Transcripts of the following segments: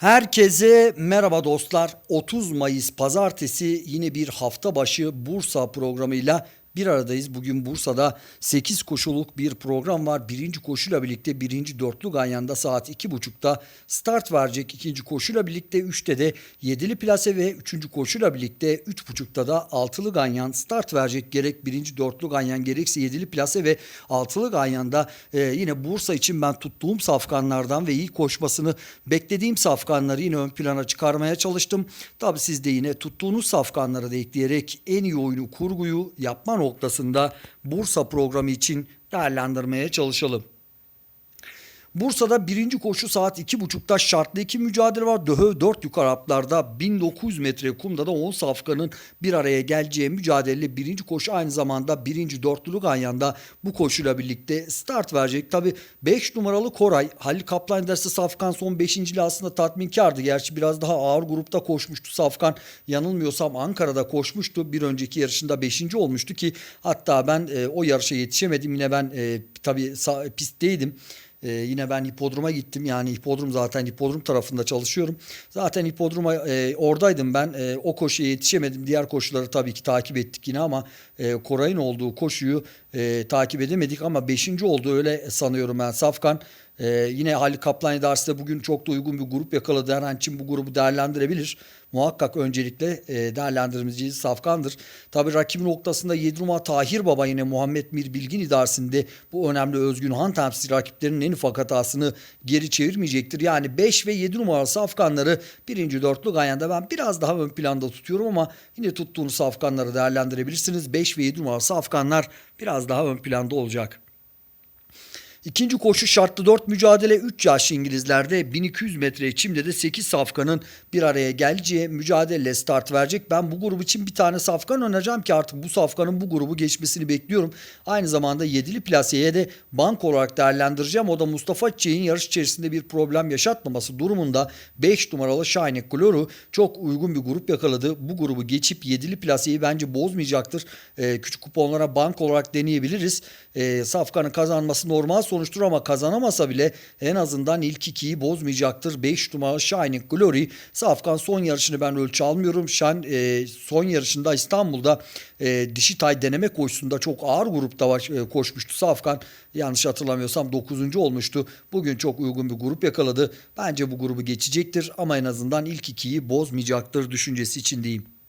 Herkese merhaba dostlar. 30 Mayıs pazartesi yine bir hafta başı Bursa programıyla bir aradayız. Bugün Bursa'da 8 koşuluk bir program var. Birinci koşuyla birlikte birinci dörtlü Ganyan'da saat 2.30'da start verecek. ikinci koşuyla birlikte 3'te de 7'li plase ve üçüncü koşuyla birlikte 3.30'da da altılı Ganyan start verecek. Gerek birinci dörtlü Ganyan gerekse 7'li plase ve altılı Ganyan'da e, yine Bursa için ben tuttuğum safkanlardan ve iyi koşmasını beklediğim safkanları yine ön plana çıkarmaya çalıştım. Tabi siz de yine tuttuğunuz safkanları da ekleyerek en iyi oyunu kurguyu yapma noktasında Bursa programı için değerlendirmeye çalışalım. Bursa'da birinci koşu saat 2.30'da şartlı iki mücadele var. Döhö 4 yukarı haplarda 1900 metre kumda da 10 safkanın bir araya geleceği mücadele birinci koşu aynı zamanda birinci dörtlülük Ganyan'da bu koşuyla birlikte start verecek. Tabi 5 numaralı Koray Halil Kaplan dersi Safkan son 5. aslında tatminkardı. Gerçi biraz daha ağır grupta koşmuştu Safkan. Yanılmıyorsam Ankara'da koşmuştu. Bir önceki yarışında 5. olmuştu ki hatta ben e, o yarışa yetişemedim. Yine ben e, tabi pistteydim. Ee, yine ben hipodroma gittim. Yani hipodrom zaten hipodrom tarafında çalışıyorum. Zaten hipodroma e, oradaydım ben. E, o koşuya yetişemedim. Diğer koşuları tabii ki takip ettik yine ama e, Koray'ın olduğu koşuyu e, takip edemedik ama 5. oldu öyle sanıyorum ben. Safkan e, yine Halil Kaplan idaresinde bugün çok da uygun bir grup yakaladı. Her an için bu grubu değerlendirebilir. Muhakkak öncelikle e, değerlendirmemiz Safkan'dır. Tabii rakibi noktasında 7 numara Tahir Baba yine Muhammed Mir Bilgin idaresinde bu önemli özgün han temsil rakiplerinin en ufak hatasını geri çevirmeyecektir. Yani 5 ve 7 numaralı Safkanları birinci dörtlü Ganyan'da ben biraz daha ön planda tutuyorum ama yine tuttuğunuz Safkanları değerlendirebilirsiniz. 5 ve 7 numaralı Safkanlar biraz daha ön planda olacak. İkinci koşu şartlı 4 mücadele 3 yaş İngilizlerde 1200 metre çimde de 8 safkanın bir araya geleceği mücadele start verecek. Ben bu grup için bir tane safkan önereceğim ki artık bu safkanın bu grubu geçmesini bekliyorum. Aynı zamanda 7'li plaseye de bank olarak değerlendireceğim. O da Mustafa Çiçek'in yarış içerisinde bir problem yaşatmaması durumunda 5 numaralı Shine Gloru çok uygun bir grup yakaladı. Bu grubu geçip 7'li plaseyi bence bozmayacaktır. Ee, küçük kuponlara bank olarak deneyebiliriz. Ee, safkanın kazanması normal sonuçtur ama kazanamasa bile en azından ilk ikiyi bozmayacaktır. 5 numaralı Shining Glory. Safkan son yarışını ben ölçü almıyorum. Şen e, son yarışında İstanbul'da e, dişi tay deneme koşusunda çok ağır grupta baş, e, koşmuştu. Safkan yanlış hatırlamıyorsam 9. olmuştu. Bugün çok uygun bir grup yakaladı. Bence bu grubu geçecektir ama en azından ilk ikiyi bozmayacaktır düşüncesi içindeyim.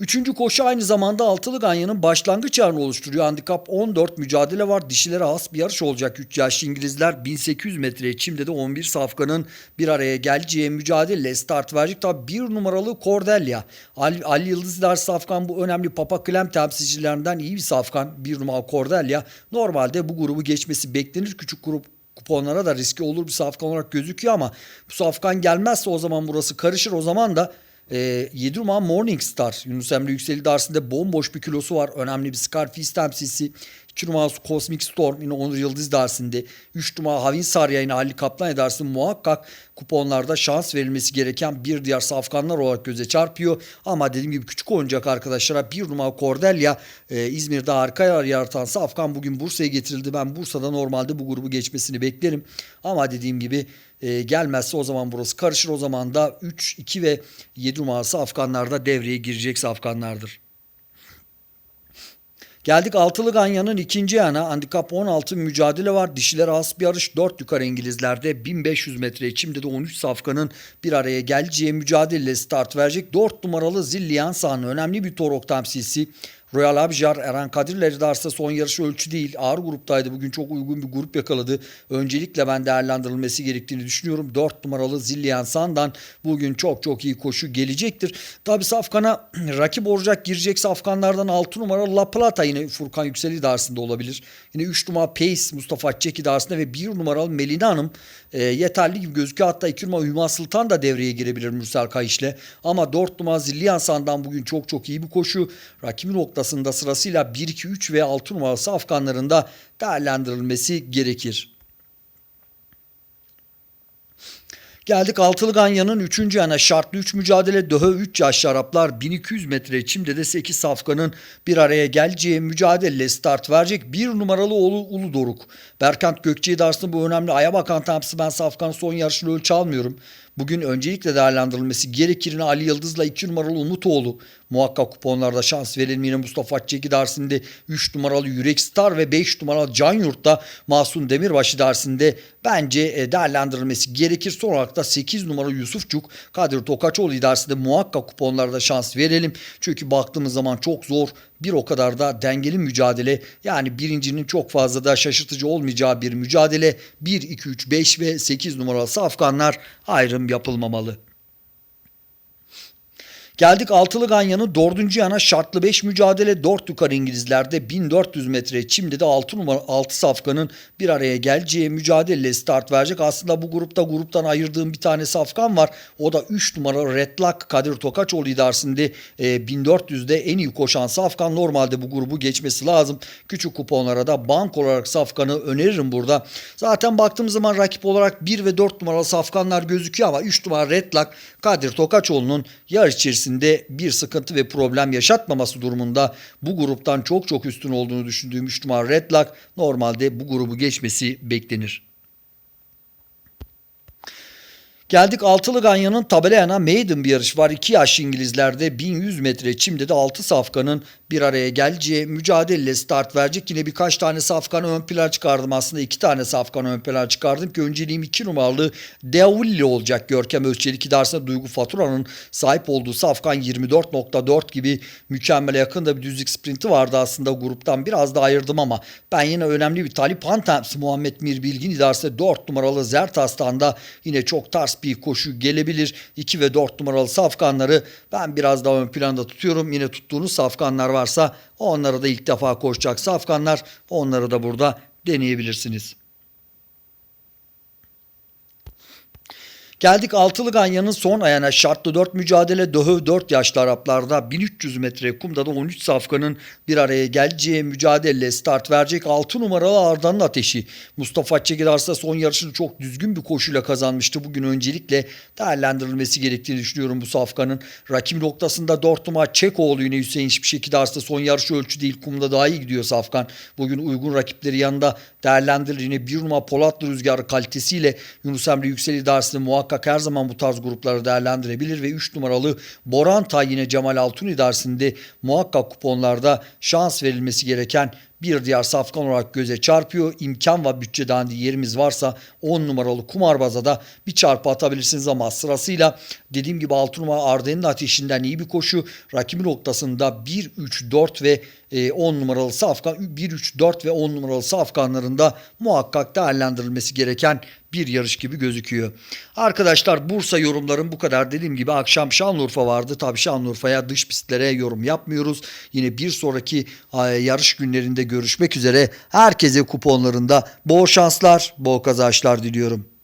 Üçüncü koşu aynı zamanda altılı ganyanın başlangıç yarını oluşturuyor. Handikap 14 mücadele var. Dişilere has bir yarış olacak. 3 yaşlı İngilizler 1800 metreye çimde de 11 safkanın bir araya geleceği mücadele start verecek. Tabi bir numaralı Cordelia. Ali, Ali Yıldızlar safkan bu önemli Papa Klem temsilcilerinden iyi bir safkan. Bir numaralı Cordelia. Normalde bu grubu geçmesi beklenir. Küçük grup kuponlara da riski olur bir safkan olarak gözüküyor ama bu safkan gelmezse o zaman burası karışır. O zaman da e, 7 numara Morningstar Yunus Emre Yüksel'i dersinde bomboş bir kilosu var. Önemli bir Scarface temsilcisi. 2 numara Cosmic Storm yine Onur Yıldız dersinde. 3 numara Havin Sarya Ali Kaplan dersinde muhakkak kuponlarda şans verilmesi gereken bir diğer safkanlar olarak göze çarpıyor. Ama dediğim gibi küçük oyuncak arkadaşlara 1 numara Cordelia e, İzmir'de harika yer yaratan safkan bugün Bursa'ya getirildi. Ben Bursa'da normalde bu grubu geçmesini beklerim. Ama dediğim gibi e, gelmezse o zaman burası karışır. O zaman da 3, 2 ve 7 numarası Afganlarda devreye girecek Afganlardır. Geldik altılı ganyanın ikinci yana. Handikap 16 mücadele var. Dişiler az bir yarış. 4 yukarı İngilizlerde 1500 metre içimde de 13 safkanın bir araya geleceği mücadele start verecek. 4 numaralı Zillian San önemli bir torok temsilcisi. Royal Abjar Eren Kadir'le derse son yarışı ölçü değil. Ağır gruptaydı. Bugün çok uygun bir grup yakaladı. Öncelikle ben değerlendirilmesi gerektiğini düşünüyorum. 4 numaralı Zillian San'dan bugün çok çok iyi koşu gelecektir. Tabi Safkan'a rakip olacak girecek Safkanlardan 6 numaralı La Plata yine Furkan Yüksel idaresinde olabilir. Yine 3 numara Pace Mustafa Çek idaresinde ve 1 numaralı Melina Hanım e, yeterli gibi gözüküyor. Hatta 2 numara Hüma Sultan da devreye girebilir Mürsel Kayış'le. Ama 4 numara Zillian San'dan bugün çok çok iyi bir koşu. Rakibi noktasında sırasıyla 1, 2, 3 ve 6 numarası Afganlarında değerlendirilmesi gerekir. Geldik Altılı Ganyan'ın 3. yana şartlı 3 mücadele Döhö 3 yaşlı Araplar 1200 metre çimde de 8 safkanın bir araya geleceği mücadele start verecek. Bir numaralı oğlu Ulu Doruk. Berkant Gökçe'yi de bu önemli. Aya bakan tampsı ben safkan son yarışını ölçü almıyorum. Bugün öncelikle değerlendirilmesi gerekirine Ali Yıldız'la 2 numaralı Umutoğlu. Muhakkak kuponlarda şans verelim. Mustafa Çeki dersinde 3 numaralı Yürek Star ve 5 numaralı Can Yurt'ta Mahsun Demirbaşı dersinde bence e, değerlendirilmesi gerekir. Son olarak da 8 numaralı Yusufçuk Kadir Tokaçoğlu idaresinde muhakkak kuponlarda şans verelim. Çünkü baktığımız zaman çok zor bir o kadar da dengeli mücadele yani birincinin çok fazla da şaşırtıcı olmayacağı bir mücadele 1, 2, 3, 5 ve 8 numaralı safkanlar ayrım yapılmamalı. Geldik Altılı Ganyan'ın dördüncü yana şartlı 5 mücadele 4 yukarı İngilizlerde 1400 metre çimde de 6 numara 6 safkanın bir araya geleceği mücadele start verecek. Aslında bu grupta gruptan ayırdığım bir tane safkan var. O da 3 numara Red Lock Kadir Tokaçoğlu idaresinde e, 1400'de en iyi koşan safkan. Normalde bu grubu geçmesi lazım. Küçük kuponlara da bank olarak safkanı öneririm burada. Zaten baktığımız zaman rakip olarak 1 ve 4 numaralı safkanlar gözüküyor ama 3 numara Red Lock Kadir Tokaçoğlu'nun yarış içerisinde bir sıkıntı ve problem yaşatmaması durumunda bu gruptan çok çok üstün olduğunu düşündüğüm 3 numara Red Lock normalde bu grubu geçmesi beklenir. Geldik Altılı Ganyan'ın tabelayana maiden bir yarış var. 2 yaşlı İngilizlerde 1100 metre çimde de 6 safkanın bir araya geleceği mücadele start verecek. Yine birkaç tane safkanı ön plana çıkardım. Aslında 2 tane safkanı ön plana çıkardım ki önceliğim 2 numaralı Deulli olacak. Görkem Özçelik idaresinde Duygu Fatura'nın sahip olduğu safkan 24.4 gibi mükemmele yakın da bir düzlük sprinti vardı aslında gruptan biraz da ayırdım ama ben yine önemli bir talip Pantems Muhammed Mir Bilgin idaresinde 4 numaralı Zertas'tan da yine çok ters bir koşu gelebilir. 2 ve 4 numaralı safkanları ben biraz daha ön planda tutuyorum. Yine tuttuğunuz safkanlar varsa onları da ilk defa koşacak safkanlar onları da burada deneyebilirsiniz. Geldik Altılı Ganyan'ın son ayağına şartlı 4 mücadele Döhöv 4 yaşlı Araplarda 1300 metre kumda da 13 safkanın bir araya geleceği mücadele start verecek 6 numaralı Arda'nın ateşi. Mustafa Çekidarsa son yarışını çok düzgün bir koşuyla kazanmıştı. Bugün öncelikle değerlendirilmesi gerektiğini düşünüyorum bu safkanın. Rakip noktasında 4 numara Çekoğlu yine Hüseyin aslında son yarış ölçü değil kumda daha iyi gidiyor safkan. Bugün uygun rakipleri yanında değerlendirilir. Yine 1 numara Polatlı Rüzgarı kalitesiyle Yunus Emre Yüksel idaresinde muhakkak her zaman bu tarz grupları değerlendirebilir ve 3 numaralı Boranta yine Cemal Altun idaresinde muhakkak kuponlarda şans verilmesi gereken bir diğer safkan olarak göze çarpıyor. İmkan ve bütçe dandiği yerimiz varsa 10 numaralı kumarbaza da bir çarpı atabilirsiniz ama sırasıyla dediğim gibi 6 numara Arden'in ateşinden iyi bir koşu. Rakibi noktasında 1, 3, 4 ve 10 numaralı safkan 1, 3, 4 ve 10 numaralı safkanlarında muhakkak değerlendirilmesi gereken bir yarış gibi gözüküyor. Arkadaşlar Bursa yorumlarım bu kadar. Dediğim gibi akşam Şanlıurfa vardı. Tabii Şanlıurfa'ya dış pistlere yorum yapmıyoruz. Yine bir sonraki yarış günlerinde görüşmek üzere. Herkese kuponlarında bol şanslar, bol kazançlar diliyorum.